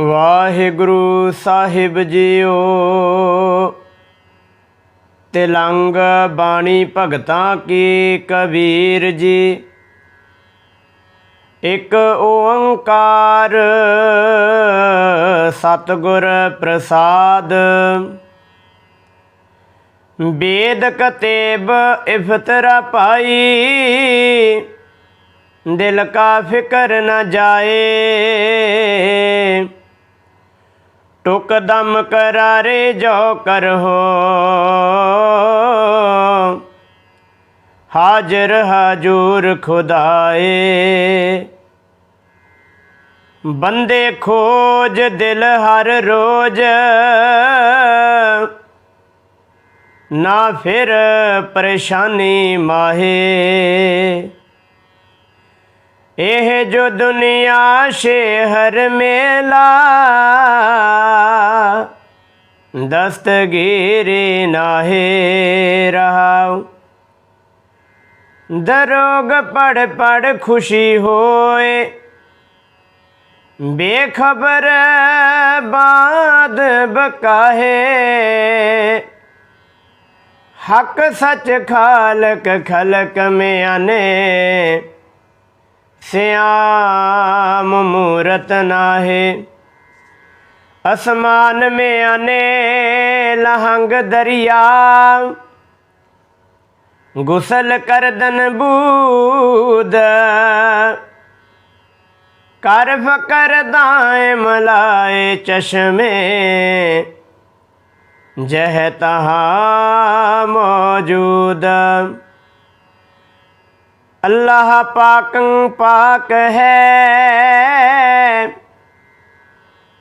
ਵਾਹਿਗੁਰੂ ਸਾਹਿਬ JIO. Tilang ਬਾਣੀ ਭਗਤਾਂ ਕੀ ਕਬੀਰ ਜੀ। ਇੱਕ ਓੰਕਾਰ ਸਤਿਗੁਰ ਪ੍ਰਸਾਦ। ਬੇਦ ਕਤੇਬ ਇਫਤਰਾ ਪਾਈ ਦਿਲ ਕਾ ਫਿਕਰ ਨ ਜਾਏ। ਟੁਕ ਦਮ ਕਰਾਰੇ ਜੋ ਕਰਹੋ ਹਾਜ਼ਰ ਹਾਜੂਰ ਖੁਦਾਏ। ਬੰਦੇ ਖੋਜ ਦਿਲ ਹਰ ਰੋਜ਼। ਨਾ ਫਿਰ ਪਰੇਸ਼ਾਨੀ ਮਾਹੇ। ਇਹ ਜੋ ਦੁਨੀਆ ਸ਼ਹਿਰ ਮੇਲਾ, ਦਸਤਗੀਰੀ ਨਾਹੇ ਰਹਾਉ। ਦਰੋਗ ਪੜ ਪੜ ਖੁਸ਼ੀ ਹੋਏ, ਬੇਖਬਰ ਬਾਦ ਬਕਾਹੇ। ਹਕ ਸੱਚ ਖਾਲਕ ਖਲਕ ਮਿਆਨੇ ਸਿਆਮ ਮੂਰਤ ਨਾਹੇ, ਅਸਮਾਨ ਮੇ ਅਨੇ ਲਹੰਗ ਦਰਿਆ, ਗੁਸਲ ਕਰਦਨ ਬੂਦ, ਕਰ ਫਕਰ ਦਾਏ ਮਲਾਏ ਚਸ਼ਮੇ, ਜਹ ਤਹਾ ਮੌਜੂਦ। ਅੱਲਾਹ ਪਾਕੰ ਪਾਕ ਹੈ।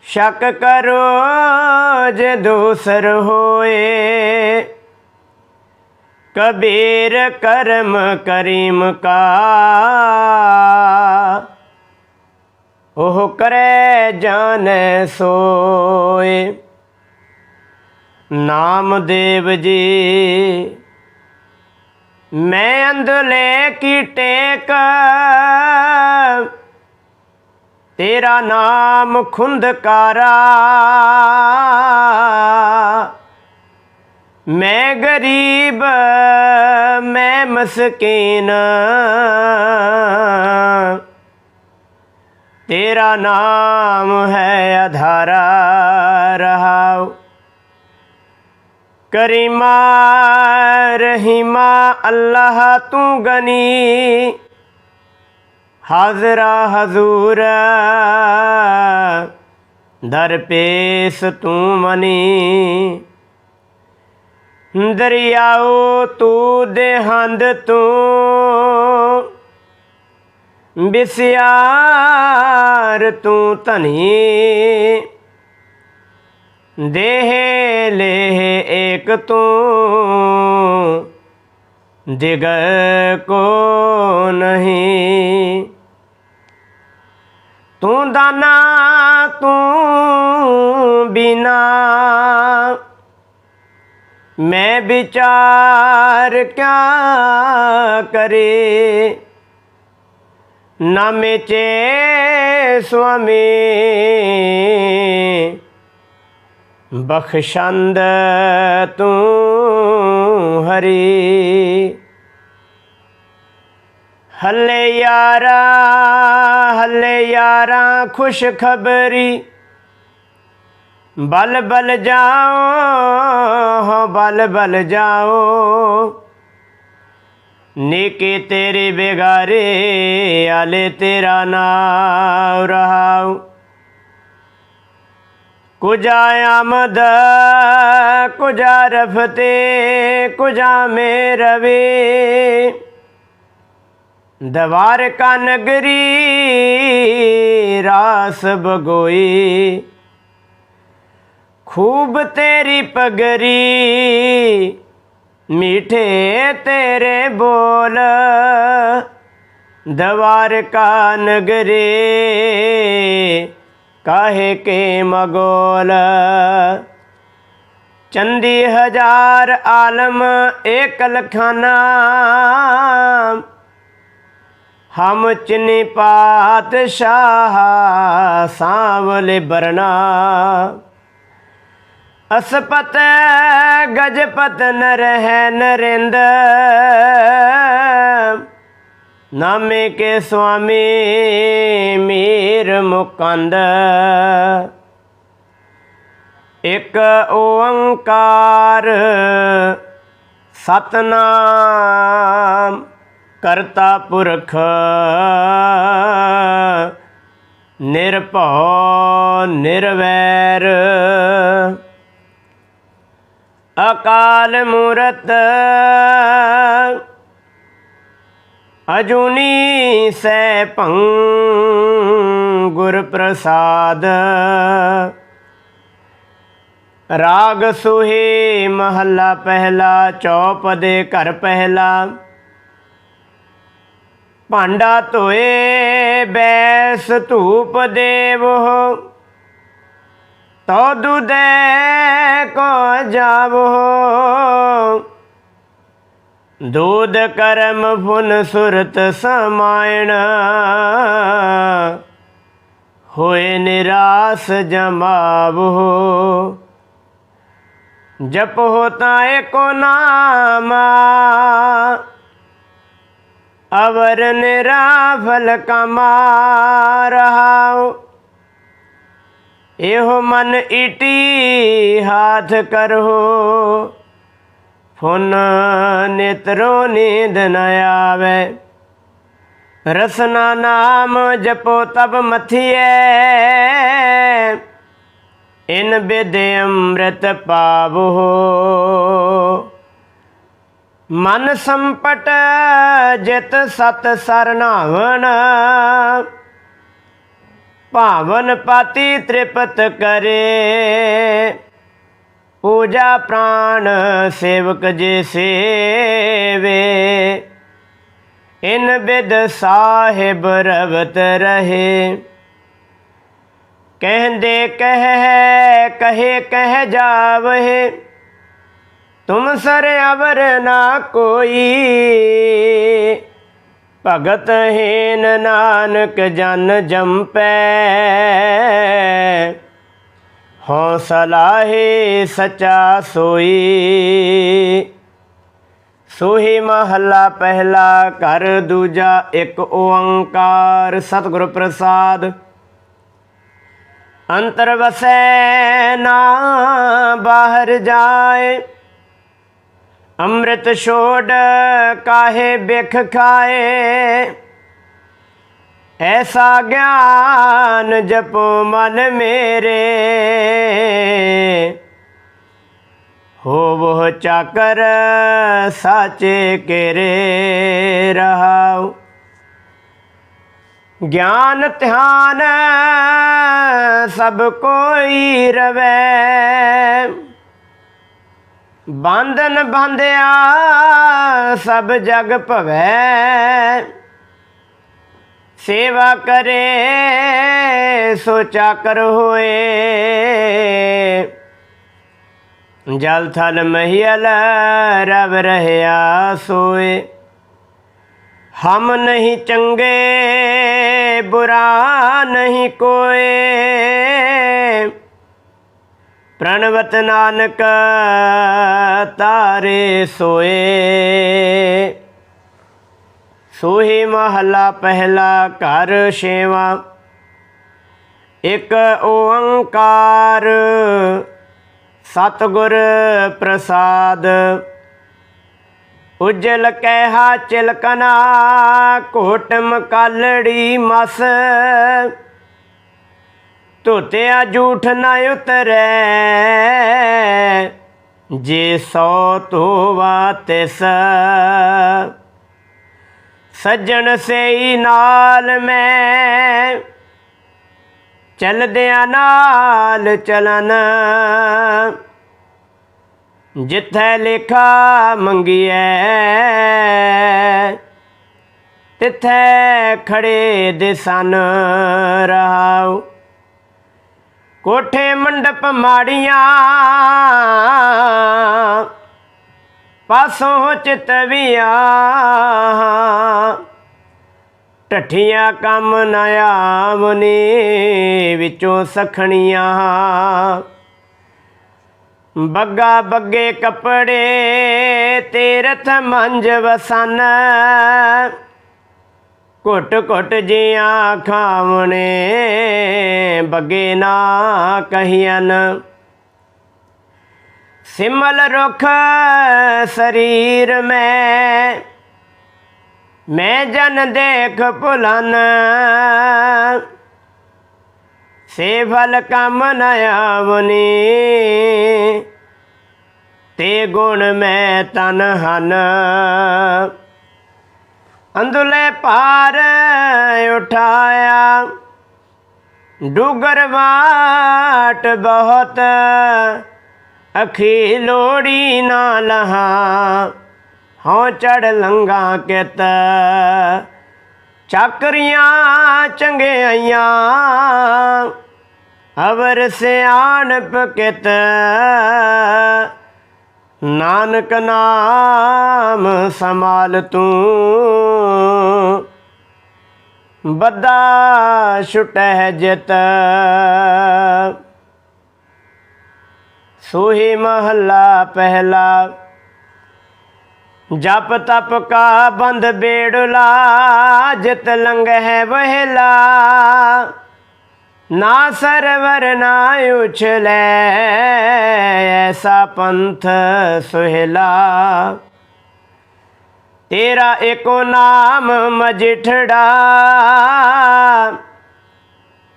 ਸ਼ੱਕ ਕਰੋ ਜੇ ਦੂਸਰ ਹੋਏ। ਕਬੀਰ ਕਰਮ ਕਰੀਮ ਕਾ। ਉਹ ਕਰੇ ਜਾਣੈ ਸੋਏ। ਨਾਮਦੇਵ ਜੀ ਮੈਂ ਅੰਧਲੇ ਕੀ ਟੇਕ? ਤੇਰਾ ਨਾਮ ਖੁੰਦਕਾਰਾ। ਮੈਂ ਗਰੀਬ, ਮੈਂ ਮਸਕੀਨ। ਤੇਰਾ ਨਾਮ ਹੈ ਆਧਾਰਾ ਰਹਾਉ। ਕਰੀਮਾ ਰਹੀਮਾ, ਅੱਲਾਹ ਤੂੰ ਗਨੀ। ਹਾਜ਼ਰਾ ਹਜ਼ੂਰ ਦਰਪੇਸ਼ ਤੂੰ ਮਨੀ। ਦਰਿਆਓ ਤੂੰ ਦੇਹੰਦ ਤੂੰ, ਬਿਸਿਆਰ ਤੂੰ ਧਨੀ। ਦੇਹ ਲੇਹ ਏਕ ਤੂੰ ਦਿਗ ਕੋ ਨਹੀਂ। ਤੂੰ ਦਾਨਾ, ਤੂੰ ਬਿਨਾ, ਮੈਂ ਵਿਚਾਰ ਕਿਆ ਕਰੇ? ਨਾ ਮੇਚੇ ਸੁਆਮੀ ਬਖਸ਼ੰਦ ਤੂੰ ਹਰੀ। ਹੱਲੇ ਯਾਰਾ ਹੱਲੇ ਯਾਰਾ ਖੁਸ਼ ਖਬਰੀ ਬਲ ਬਲ ਜਾਓ ਹੋ ਬਲ ਬਲ ਜਾਓ। ਨੇਕੇ ਤੇਰੇ ਬੇਗਾਰੇ ਆਲੇ ਤੇਰਾ ਨਾਮ ਰਹਾਉ। ਕੁਝਾ ਆਮਦ, ਕੁਜਾ ਰਫਤੇ, ਕੁਜਾ ਮੇ ਰਵੇ। ਦਵਾਰ ਕਾ ਨਗਰੀ ਰਾਸ ਬਗੋਈ। ਖੂਬ ਤੇਰੀ ਪਗਰੀ, ਮੀਠੇ ਤੇਰੇ ਬੋਲ। ਦਵਾਰ ਕਾ ਨਗਰੇ ਕਾਹੇ ਕੇ ਮਗੋਲ? ਚੰਦੀ ਹਜ਼ਾਰ ਆਲਮ ਏਕ ਲਖਾਨਾ। ਹਮ ਚਿਨੀ ਪਾਤਸ਼ਾਹ ਸਾਵਲੇ ਬਰਨਾ। ਅਸਪਤ ਗਜਪਤ ਨਰ ਹੈ ਨਰਿੰਦ। ਨਾਮੇ ਕੇ ਸੁਆਮੀ ਮੀਰ ਮੁਕੰਦ। ਇਕ ਓੰਕਾਰ ਸਤਨਾਮ ਕਰਤਾ ਪੁਰਖ। ਨਿਰਭਉ ਨਿਰਵੈਰ। ਅਕਾਲ ਮੂਰਤ ਅਜੂਨੀ ਸੈ ਭੰ ਗੁਰ ਪ੍ਰਸਾਦ ਰਾਗ ਸੁਹੇ ਮਹੱਲਾ ਪਹਿਲਾ, ਚੌਪ ਦੇ ਘਰ ਪਹਿਲਾ। ਭਾਂਡਾ ਧੋਏ, ਬੈਸ ਧੂਪ ਦੇਵੋ। ਤੋ ਦੁਦੇ ਕੋ ਜਾਵੋ। ਦੂਦ ਕਰਮ ਫੁਨ ਸੁਰਤ ਸਮਾਇਣ। ਹੋਏ ਨਿਰਾਸ ਜਮਾਵੋ। ਜਪ ਹੋਤਾ ਏਕੋ ਨਾਮਾ। ਅਵਰ ਨਿਰਾਫਲ ਕਮਾ ਰਹਾਉ ਇਹੋ ਮਨ ਇਟੀ ਹਾਥ ਕਰੋ। ਫੁਨ ਨੇਤਰੋ ਨੀਂਦ ਨ ਆਵੇ। ਰਸਨਾ ਨਾਮ ਜਪੋ ਤਬ ਮਥੀਏ। ਇਨ ਬਿਦ ਅੰਮ੍ਰਿਤ ਪਾਵੋ। ਮਨ ਸੰਪਟ ਜਿਤ ਸਤ ਸਰਨਾਵਣ। ਭਾਵਨ ਪਾਤੀ ਤ੍ਰਿਪਤ ਕਰੇ। ਪੂਜਾ ਪ੍ਰਾਣ ਸੇਵਕ ਜੇ ਸੇਵੇ। ਇਨ ਬਿਦ ਸਾਹਿਬ ਰਵਤ ਰਹੇ। ਕਹਿੰਦੇ ਕਹਿ, ਕਹੇ ਕਹਿ ਜਾਵਹਿ। ਤੁਮ ਸਰ ਅਵਰ ਨਾ ਕੋਈ। ਭਗਤ ਹੀਨ ਨਾਨਕ ਜਨ ਜੰਪੈ। ਹੌਸਲਾਹੇ ਸਚਾ ਸੋਈ। ਸੋਹੀ ਮਹੱਲਾ ਪਹਿਲਾ ਘਰ, ਦੂਜਾ ਇੱਕ ਓੰਕਾਰ। ਸਤਿਗੁਰ ਪ੍ਰਸਾਦ, ਅੰਤਰ ਵਸੈ ਨਾ, ਬਾਹਰ ਜਾਏ। ਅੰਮ੍ਰਿਤ ਛੋੜ ਕਾਹੇ ਬਿਖ ਖਾਏ। ਐਸਾ ਗਿਆਨ ਜਪੋ ਮਨ ਮੇਰੇ। ਹੋਵੋ ਚਾਕਰ ਸਾਚੇ ਕੇਰੇ ਰਹਾਉ। ਗਿਆਨ ਧਿਆਨ ਸਭ ਕੋਈ ਰਵੇ। ਬੰਧਨ ਬੰਧਿਆ ਸਭ ਜਗ ਭਵੈ। ਸੇਵਾ ਕਰੇ ਸੋ ਚਾਕਰ ਹੋਏ। ਜਲ ਥਲ ਮਹੀਲ ਰਵ ਰਹਿਆ ਸੋਏ। ਹਮ ਨਹੀਂ ਚੰਗੇ, ਬੁਰਾ ਨਹੀਂ ਕੋਏ। ਪ੍ਰਣਵਤ ਨਾਨਕ ਤਾਰੇ ਸੋਏ। ਸੋਹੀ ਮਹੱਲਾ ਪਹਿਲਾ ਘਰ ਛੇਵਾ, ਇੱਕ ਓੰਕਾਰ ਸਤਿਗੁਰ ਪ੍ਰਸਾਦ। ਉਜਲ ਕਹਿਆ ਚਿਲਕਨਾ ਘੋਟਮ ਕਾਲੜੀ ਮਸ। ਧੋਤਿਆ ਝੂਠ ਨਾ ਉਤਰੈ, ਜੇ ਸੋ ਤੋਵਾ ਤਿਸ। ਸੱਜਣ ਸਈ ਨਾਲ ਮੈਂ ਚਲਦਿਆਂ ਨਾਲ ਚਲਨ। ਜਿੱਥੇ ਲੇਖਾ ਮੰਗੀਐ, ਤਿੱਥੇ ਖੜੇ ਦੇ ਸਨ ਰਹਾਉ। ਕੋਠੇ ਮੰਡਪ ਮਾੜੀਆਂ ਪਾਸੋਂ ਚਿਤਵੀਆਂ ਟੱਠੀਆਂ ਕੰਮ ਨ ਆਵਨੀ, ਵਿੱਚੋਂ ਸਖਣੀਆਂ। ਬੱਗਾ ਬੱਗੇ ਕੱਪੜੇ, ਤੀਰਥ ਮੰਜ ਵਸਨ। ਘੁੱਟ ਘੁੱਟ ਜੀਆਂ ਖਾਵਣੇ, ਬੱਗੇ ਨਾ ਕਹੀਨ ਸਿਮਲ ਰੁਖ ਸਰੀਰ ਮੈਂ ਮੈਂ ਜਨ ਦੇਖ ਭੁਲਨ। ਸੇ ਫਲ ਕਮ ਨ ਆਵਨੀ, ਤੇ ਗੁਣ ਮੈਂ ਤਨ ਹਨ। ਅੰਦੁਲੇ ਪਾਰ ਉਠਾਇਆ, ਡੁਗਰ ਵਾਟ ਬਹੁਤ। ਅਖੀ ਲੋੜੀ ਨਾ ਲਹਾ ਹਉ ਚੜ ਲੰਗਾ ਕਿਤ। ਚੱਕਰੀਆਂ ਚੰਗਿਆਈਆਂ ਅਵਰ ਸਿਆਣਪ ਕਿਤ। ਨਾਨਕ ਨਾਮ ਸਮਾਲ ਤੂੰ ਬੱਦਾ ਛੁਟਹਿ ਜਿਤ। ਸੋਹੀ ਮਹੱਲਾ ਪਹਿਲਾ। ਜਪ ਤਪ ਕਾ ਬੰਦ ਬੇੜਲਾ, ਜਿਤ ਲੰਗ ਹੈ ਵਹਿਲਾ। ਨਾ ਸਰਵਰ ਨਾ ਉਛਲੇ ਐਸਾ ਪੰਥ ਸੁਹਿਲਾ। ਤੇਰਾ ਏਕੋ ਨਾਮ ਮਜਿਠੜਾ।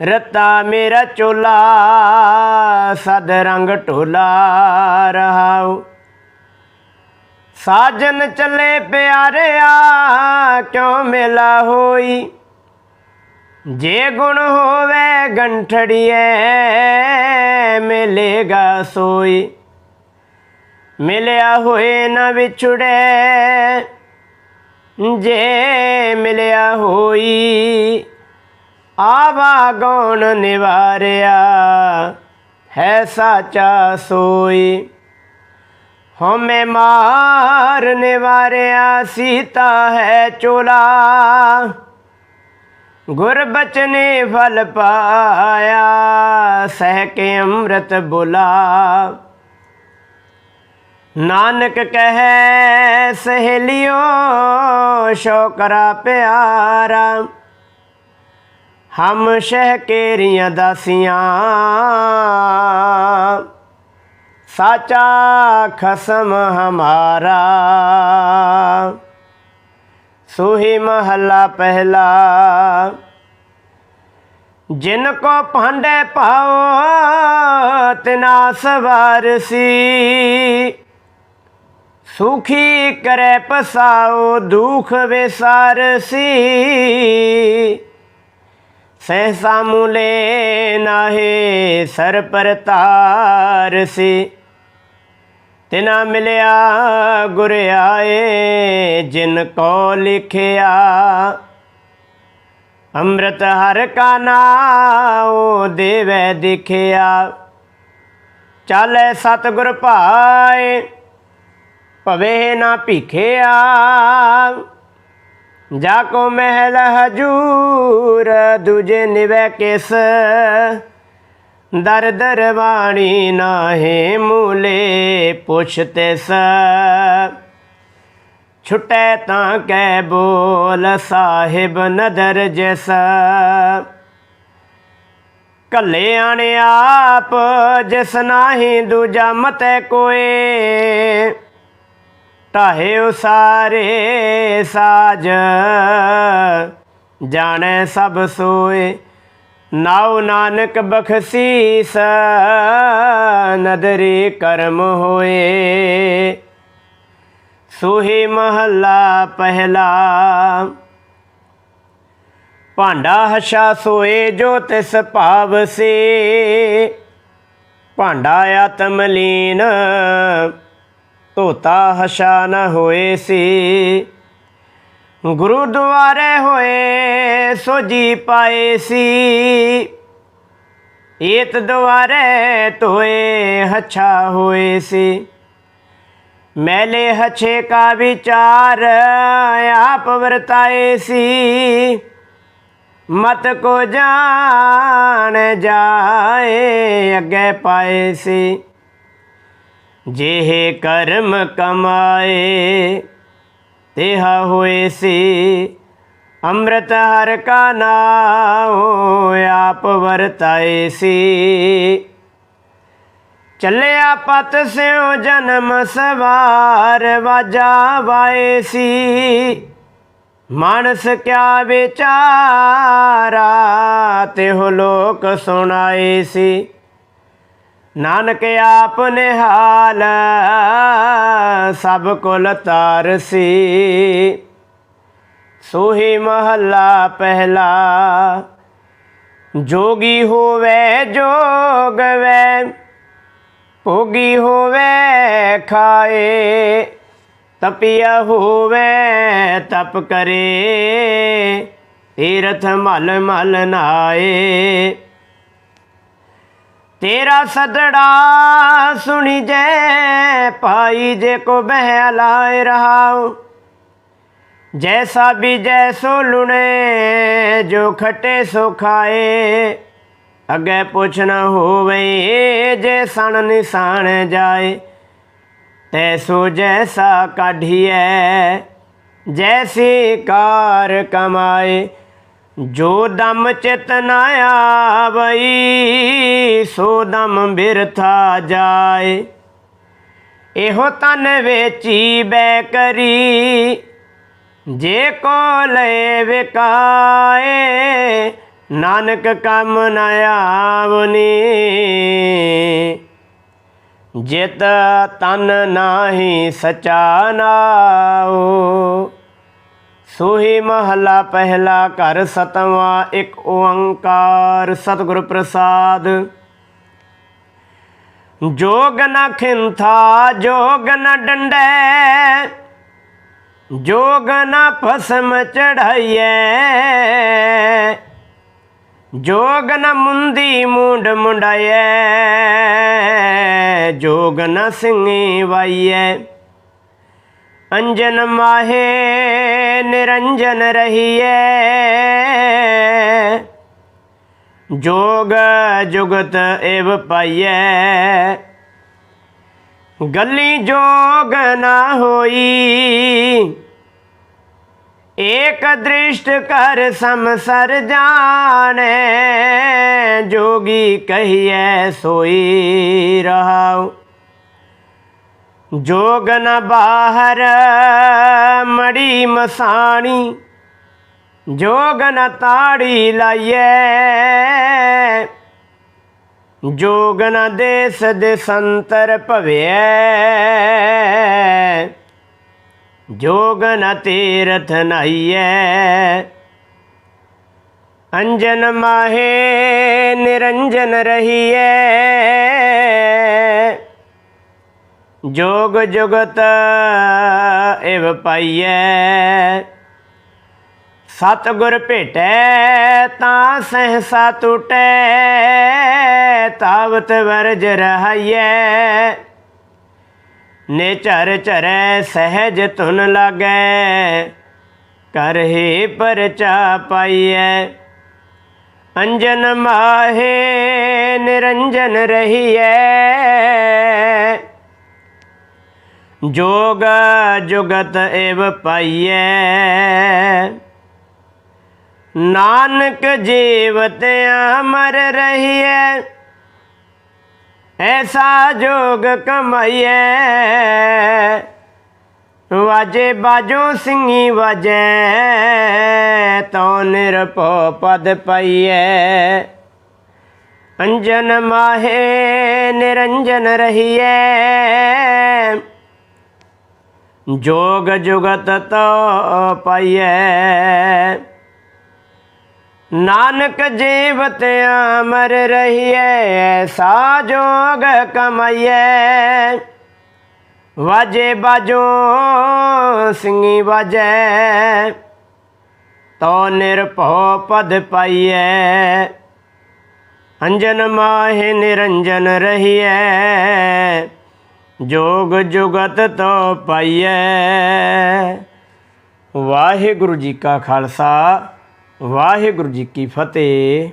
ਰਤਾ ਮੇਰਾ ਚੋਲਾ, ਸਦ ਰੰਗ ਢੋਲਾ ਰਹਾਉ। ਸਾਜਨ ਚੱਲੇ ਪਿਆਰਿਆ, ਕਿਉਂ ਮਿਲਾ ਹੋਈ? ਜੇ ਗੁਣ ਹੋਵੇ ਗੰਠੜੀਏ ਮਿਲੇਗਾ ਸੋਈ। ਮਿਲਿਆ ਹੋਏ ਨਾ ਵਿਛੜੇ, ਜੇ ਮਿਲਿਆ ਹੋਈ ਆਵਾ ਗੌਣ ਨਿਵਾਰਿਆ, ਹੈ ਸਾਚਾ ਸੋਈ। ਹਉਮੈ ਮਾਰ ਨਿਵਾਰਿਆ, ਸੀਤਾ ਹੈ ਚੋਲਾ। ਗੁਰ ਬਚਨੇ ਫਲ ਪਾਇਆ, ਸਹਿ ਕੇ ਅੰਮ੍ਰਿਤ ਬੁਲਾ। ਨਾਨਕ ਕਹੈ, ਸਹੇਲਿਓ, ਸ਼ੋਕਰਾ ਪਿਆਰਾ। ਹਮ ਸ਼ਹਿ ਕੇਰੀਆਂ ਦਾਸੀਆਂ। ਸਾਚਾ ਖਸਮ ਹਮਾਰਾ। ਸੋਹੀ ਮਹੱਲਾ ਪਹਿਲਾ। ਜਿਨ ਕੋ ਭਾਂਡੇ ਪਾਓ ਤਿਨਾ ਸਵਾਰ ਸੀ। ਸੁਖੀ ਕਰੇ ਪਸਾਓ, ਦੁਖ ਵਿਸਾਰ ਸੀ। ਸਹਿਸਾ ਮੁਲੇ ਨਾਹੇ, ਸਰ ਪਰਤਾਰ ਤਾਰਸੀ ਤਿਨਾ ਮਿਲਿਆ, ਗੁਰ ਆਏ, ਜਿਨ ਕੋ ਲਿਖਿਆ। ਅੰਮ੍ਰਿਤ ਹਰ ਕਾ ਨਾਉ ਦੇਵੈ ਦਿਖਿਆ। ਚਾਲੇ ਸਤਿਗੁਰ ਭਾਏ ਭਵੇ ਨਾ ਭਿਖਿਆ। ਜਾ ਕੋ ਮਹਿਲ ਹਜੂਰ, ਦੂਜੇ ਨਿਵੈ ਕਿਸ? ਦਰ ਦਰਵਾਣੀ ਨਾਹੇ ਮੂਲੇ ਪੁੱਛ ਤਿਸ। ਛੁਟੈ ਤਾਂ ਕੈ ਬੋਲ ਸਾਹਿਬ ਨਦਰ ਜਿਸ। ਕੱਲੇ ਆਣੇ ਆਪ, ਜਿਸ ਨਾਹੀ ਦੂਜਾ ਮਤੈ ਕੋਏ। ਢਾਹੇ ਉਸਾਰੇ ਸਾਜ। ਜਾਣੈ ਸਭ ਸੋਏ, ਨਾਉ ਨਾਨਕ ਬਖਸੀਸ, ਨਦਰੀ ਕਰਮ ਹੋਏ। ਸੋਹੀ ਮਹੱਲਾ ਪਹਿਲਾ, ਭਾਂਡਾ ਹਸ਼ਾ ਸੋਏ ਜੋ ਤਿਸ ਭਾਵ ਸੇ। ਭਾਂਡਾ ਆਤਮ ਲੀਨ ਧੋਤਾ ਹਸ਼ਾ ਨ ਹੋਏ ਸੀ। ਗੁਰੂ ਦੁਆਰੇ ਹੋਏ ਸੋ ਜੀ ਪਾਏ ਸੀ। ਏਤ ਦੁਆਰੇ ਧੋਏ ਹਛਾ ਹੋਏ ਸੀ। ਮੈਲੇ ਹਛੇ ਕਾ ਵਿਚਾਰ ਆਪ ਵਰਤਾਏ ਸੀ। ਮਤ ਕੋ ਜਾਣ ਜਾਏ ਅੱਗੇ ਪਾਏ ਸੀ। ਜਿਹੇ ਕਰਮ ਕਮਾਏ, ਤੇਹਾ ਹੋਏ ਸੀ। ਅੰਮ੍ਰਿਤ ਹਰ ਕਾ ਨਾਮ ਆਪ ਵਰਤਾਏ ਸੀ। ਚੱਲਿਆ ਪਤ ਸਿਉ ਜਨਮ ਸਵਾਰ, ਵਾਜਾ ਵਾਏ ਸੀ। ਮਾਨਸ ਕਿਆ ਵਿਚਾਰਾ ਤੇ ਹੋ ਲੋਕ ਸੁਣਾਏ ਸੀ। ਨਾਨਕ ਆਪ ਨਿਹਾਲ ਸਭ ਕੁਲ ਤਾਰਸੀ। ਸੋਹੀ ਮਹੱਲਾ ਪਹਿਲਾ, ਜੋਗੀ ਹੋਵੇ, ਜੋਗ ਵੈ, ਭੋਗੀ ਹੋਵੇ, ਖਾਏ। ਤਪਿਆ ਹੋਵੇ, ਤਪ ਕਰੇ ਤੀਰਥ ਮਲ ਮਲ ਨਾਏ। ਤੇਰਾ ਸਦੜਾ ਸੁਣੀ ਜੈ ਪਾਈ ਜੇ ਕੋ ਬਹਿ ਲਾਏ ਰਹਾਉ। ਜੈਸਾ ਵੀ ਜੈਸੋ ਲੁਣੇ, ਜੋ ਖਟੇ ਸੋ ਖਾਏ। ਅੱਗੇ ਪੁੱਛ ਹੋਵੇ ਜੇ ਸਣ ਨਿਸਾਨ ਜਾਏ ਤੈਸੋ ਜੈਸਾ ਕਾਢੀਐ, ਜੈਸੀ ਕਾਰ ਕਮਾਏ। ਜੋ ਦਮ ਚਿਤ ਨ ਆਵਈ, ਸੋ ਦਮ ਬਿਰਥਾ ਜਾਏ। ਇਹੋ ਤਨ ਵੇਚੀ ਬੈ ਕਰੀ ਜੇ ਕੋ ਲੈ ਵਿਕਾਏ, ਨਾਨਕ ਕੰਮ ਨਾ ਆਵਨੀ। ਜਿਤ ਤਨ ਨਾਹੀ ਸਚਾ ਨਾਉ ਸੋਹੀ ਮਹੱਲਾ ਪਹਿਲਾ ਘਰ ਸਤਵਾਂ, ਇੱਕ ਓੰਕਾਰ ਸਤਿਗੁਰ ਪ੍ਰਸਾਦ। ਜੋਗ ਨ ਖਿੰਥਾ, ਜੋਗ ਨ ਡੰਡੈ, ਜੋਗ ਨ ਭਸਮ ਚੜਾਈਐ। ਜੋਗ ਨ ਮੁੰਦੀ ਮੁੰਡ ਮੁੰਡਾਈਐ, ਜੋਗ ਨ ਸਿੰਘੀ ਵਾਈਐ। ਅੰਜਨ ਮਾਹੇ ਨਿਰੰਜਨ ਰਹੀਐ। ਜੋਗ ਜੁਗਤ ਏਵ ਪਾਈਐ। ਗੱਲੀ ਜੋਗ ਨਾ ਹੋਈ। ਏਕ ਦ੍ਰਿਸ਼ਟ ਕਰ ਸਮਸਰ ਜਾਣੈ। ਜੋਗੀ ਕਹੀਐ, ਸੋਈ ਰਹਾਉ। ਜੋਗ ਨ ਬਾਹਰ, ਮੜੀ ਮਸਾਣੀ। ਜੋਗ ਨ ਤਾੜੀ ਲਾਈਐ। ਜੋਗ ਨ ਦੇਸ ਦੇਸੰਤਰ ਭਵਿਐ। ਜੋਗ ਨ ਤੀਰਥ ਨਾਈਐ ਅੰਜਨ ਮਾਹੇ ਨਿਰੰਜਨ ਰਹੀਐ। ਜੋਗ ਜੁਗਤ ਇਵ ਪਾਈਐ। ਸਤਿਗੁਰ ਭੇਟੈ, ਤਾਂ ਸਹਸਾ ਟੁਟੈ ਤਾਵਤ ਵਰਜ ਰਹਾਈਐ। ਨੇ ਚਰ ਚਰੈ ਸਹਿਜ ਧੁਨ ਲਾਗੈ। ਕਰਹੀ ਪਰਚਾ ਪਾਈਐ। ਅੰਜਨ ਮਾਹੇ ਨਿਰੰਜਨ ਰਹੀਐ। ਜੋਗ ਜੁਗਤ ਏਵ ਪਾਈਐ। ਨਾਨਕ ਜੀਵਤ ਅਮਰ ਰਹੀਐ, ਐਸਾ ਜੋਗ ਕਮਾਈਐ। ਵਾਜੇ ਬਾਜੋ ਸਿੰਘੀ ਵਾਜੈ ਤੋ ਨਿਰਭਉ ਪਦ ਪਾਈਐ। ਅੰਜਨ ਮਾਹੇ ਨਿਰੰਜਨ ਰਹੀਐ। ਜੋਗ ਜੁਗਤ ਤੋ ਪਾਈਐ। ਨਾਨਕ ਜੀਵਤ ਅਮਰ ਰਹੀਐ ਐਸਾ ਜੋਗ ਕਮਾਈਐ। ਵਾਜੇ ਬਾਜੋ ਸਿੰਘੀ ਵਾਜੈ। ਤੋ ਨਿਰਭਉ ਪਦ ਪਾਈਐ। ਅੰਜਨ ਮਾਹਿ ਨਿਰੰਜਨ ਰਹੀਐ। ਜੋਗ ਜੁਗਤ ਤੋ ਪਾਈਐ। ਵਾਹਿਗੁਰੂ ਜੀ ਕਾ ਖਾਲਸਾ ਵਾਹਿਗੁਰੂ ਜੀ ਕੀ ਫਤਿਹ।